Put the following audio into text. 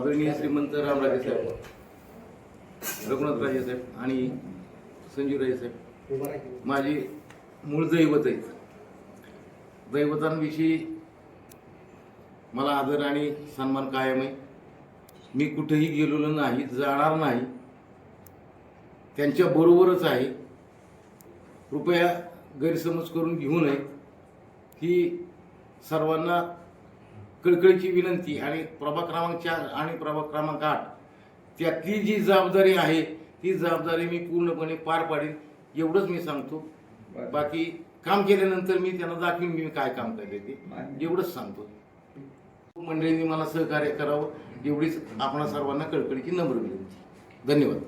आदरणीय श्रीमंत रामराजे साहेब. रघुनाथ राजे साहेब आणि संजीव राजे साहेब. माझी मूळ दैवत आहेत. दैवतांविषयी मला आदर आणि सन्मान कायम आहे. मी कुठेही गेलेलो नाही जाणार नाही. त्यांच्या बरोबरच आहे. कृपया गैरसमज करून घेऊ नये. की सर्वांना कळकळीची विनंती आणि प्रभाग क्रमांक चार आणि प्रभाग क्रमांक आठ. त्यातली जी जबाबदारी आहे ती जबाबदारी मी पूर्णपणे पार पाडेन एवढंच मी सांगतो. बाकी काम केल्यानंतर मी त्यांना दाखवीन मी काय काम केले ते. एवढंच सांगतो. मंडळींनी मला सहकार्य करावं एवढीच आपणा सर्वांना कळकळीची नम्र विनंती. धन्यवाद.